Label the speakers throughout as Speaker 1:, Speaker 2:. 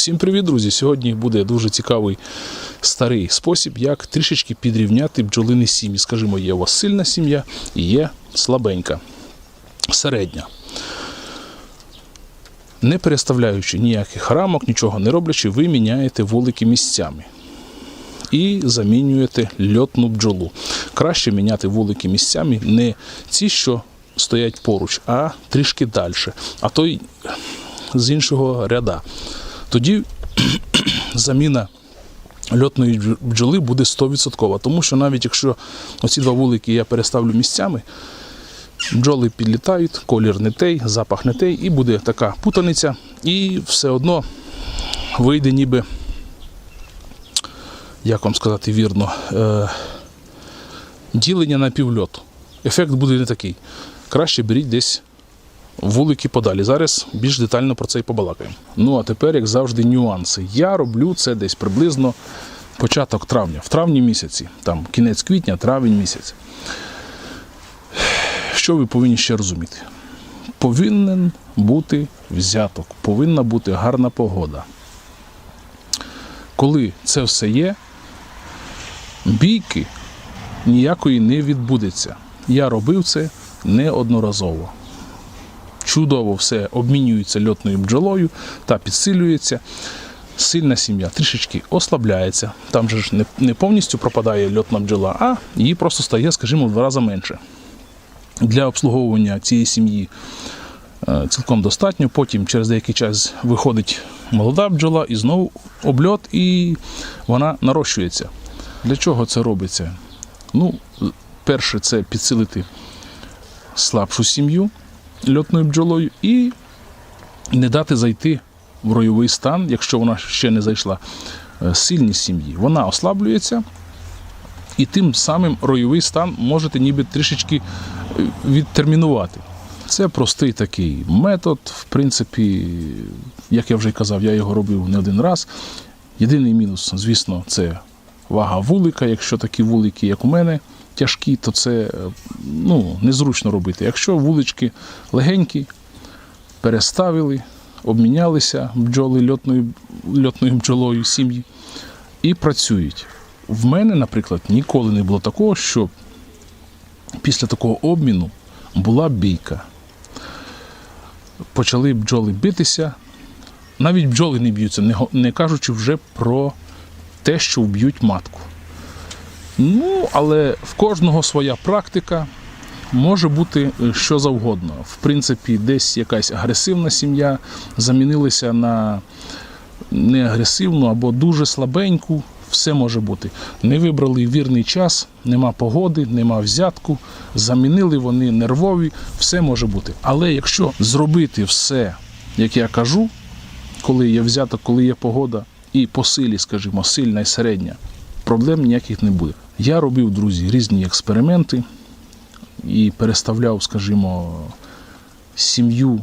Speaker 1: Всім привіт, друзі! Сьогодні буде дуже цікавий старий спосіб, як трішечки підрівняти бджолини сім'ї. Скажімо, є у вас сильна сім'я і є слабенька, середня. Не переставляючи ніяких рамок, нічого не роблячи, ви міняєте вулики місцями і замінюєте льотну бджолу. Краще міняти вулики місцями не ці, що стоять поруч, а трішки далі. А то й з іншого ряда. Тоді заміна льотної бджоли буде 100%. Тому що навіть якщо оці два вулики я переставлю місцями, бджоли підлітають, колір не той, запах не той, і буде така путаниця, і все одно вийде ніби, як вам сказати вірно, е, ділення на півльоту. Ефект буде не такий. Краще беріть десь вулики подалі. Зараз більш детально про це і побалакаємо. Ну а тепер, як завжди, нюанси. Я роблю це десь приблизно початок травня, в травні місяці, там кінець квітня, травень місяць. Що ви повинні ще розуміти? Повинен бути взяток, повинна бути гарна погода. Коли це все є, бійки ніякої не відбудеться. Я робив це неодноразово чудово все обмінюється льотною бджолою та підсилюється. Сильна сім'я трішечки ослабляється. Там же ж не, повністю пропадає льотна бджола, а її просто стає, скажімо, в два рази менше. Для обслуговування цієї сім'ї е, цілком достатньо. Потім через деякий час виходить молода бджола і знову обльот, і вона нарощується. Для чого це робиться? Ну, перше, це підсилити слабшу сім'ю льотною бджолою і не дати зайти в ройовий стан, якщо вона ще не зайшла, е, сильній сім'ї. Вона ослаблюється, і тим самим ройовий стан можете ніби трішечки е, відтермінувати. Це простий такий метод. В принципі, як я вже казав, я його робив не один раз. Єдиний мінус, звісно, це вага вулика. Якщо такі вулики, як у мене, тяжкі, то це е, ну, незручно робити. Якщо вулички легенькі, переставили, обмінялися бджоли льотною, льотною бджолою сім'ї і працюють. В мене, наприклад, ніколи не було такого, що після такого обміну була бійка. Почали бджоли битися. Навіть бджоли не б'ються, не кажучи вже про те, що вб'ють матку. Ну, але в кожного своя практика. Може бути е, що завгодно. В принципі, десь якась агресивна сім'я замінилася на неагресивну або дуже слабеньку. Все може бути. Не вибрали вірний час, нема погоди, нема взятку, замінили вони нервові, все може бути. Але якщо зробити все, як я кажу, коли є взяток, коли є погода, і по силі, скажімо, сильна і середня, проблем ніяких не буде. Я робив, друзі, різні експерименти і переставляв, скажімо, сім'ю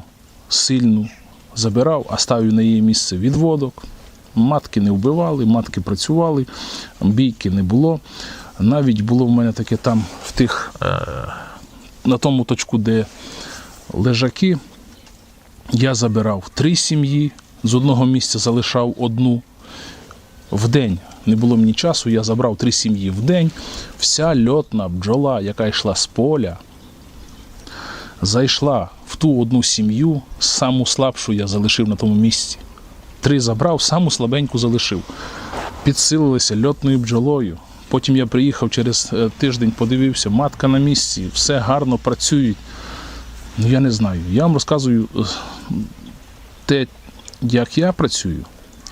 Speaker 1: сильну, забирав, а ставив на її місце відводок. Матки не вбивали, матки працювали, бійки не було. Навіть було в мене таке там в тих, е, на тому точку, де лежаки, я забирав три сім'ї, з одного місця залишав одну в день. Не було мені часу, я забрав три сім'ї в день. Вся льотна бджола, яка йшла з поля, зайшла в ту одну сім'ю, саму слабшу я залишив на тому місці. Три забрав, саму слабеньку залишив. Підсилилися льотною бджолою. Потім я приїхав через е, тиждень, подивився, матка на місці, все гарно працюють. Ну я не знаю. Я вам розказую е, те, як я працюю.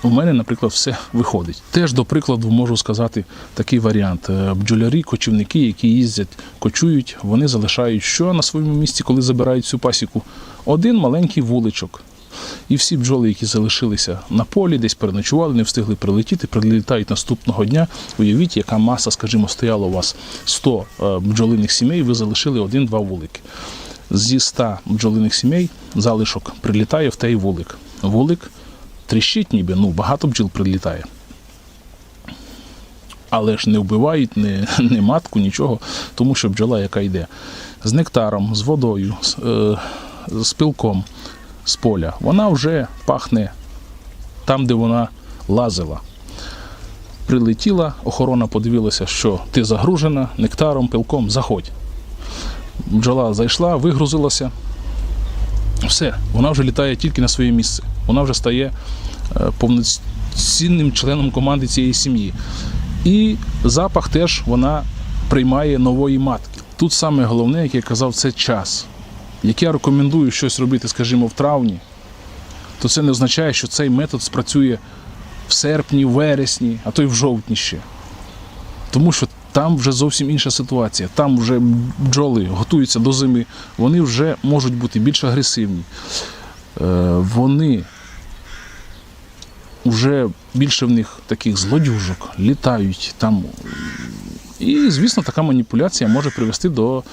Speaker 1: У мене, наприклад, все виходить. Теж до прикладу можу сказати такий варіант. Е, Бджолярі, кочівники, які їздять, кочують, вони залишають що на своєму місці, коли забирають цю пасіку? Один маленький вуличок. І всі бджоли, які залишилися на полі, десь переночували, не встигли прилетіти, прилітають наступного дня. Уявіть, яка маса, скажімо, стояла у вас 100 е, бджолиних сімей, ви залишили один-два вулики. Зі 100 бджолиних сімей залишок прилітає в той вулик. Вулик тріщить ніби, ну багато бджіл прилітає. Але ж не вбивають не, не матку, нічого, тому що бджола, яка йде з нектаром, з водою, з, е, з пілком з поля, вона вже пахне там, де вона лазила. Прилетіла, охорона подивилася, що ти загружена нектаром, пилком, заходь. Бджола зайшла, вигрузилася. Все, вона вже літає тільки на своє місце. Вона вже стає е, повноцінним членом команди цієї сім'ї. І запах теж вона приймає нової матки. Тут саме головне, як я казав, це час. Як я рекомендую щось робити, скажімо, в травні, то це не означає, що цей метод спрацює в серпні, вересні, а то й в жовтні ще. Тому що там вже зовсім інша ситуація. Там вже бджоли готуються до зими, вони вже можуть бути більш агресивні. Е, Вони вже більше в них таких злодюжок, літають там. І, звісно, така маніпуляція може привести до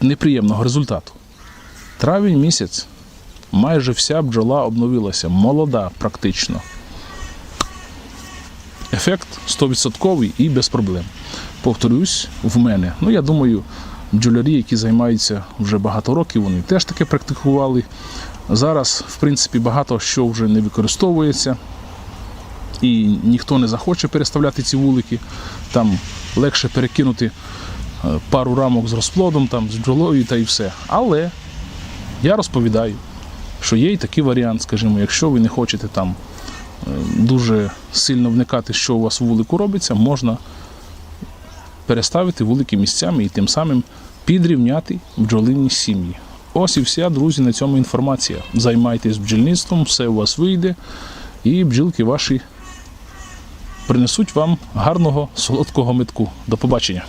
Speaker 1: неприємного результату. Травень місяць майже вся бджола обновилася, молода практично. Ефект 100% і без проблем. Повторюсь, в мене. Ну, я думаю, бджолярі, які займаються вже багато років, вони теж таке практикували. Зараз, в принципі, багато що вже не використовується, і ніхто не захоче переставляти ці вулики. Там легше перекинути е, пару рамок з розплодом, там, з бджолою та і все. Але я розповідаю, що є і такий варіант, скажімо, якщо ви не хочете там е, дуже сильно вникати, що у вас в вулику робиться, можна переставити вулики місцями і тим самим підрівняти бджолині сім'ї. Ось і вся, друзі, на цьому інформація. Займайтесь бджільництвом, все у вас вийде, і бджілки ваші принесуть вам гарного солодкого метку. До побачення.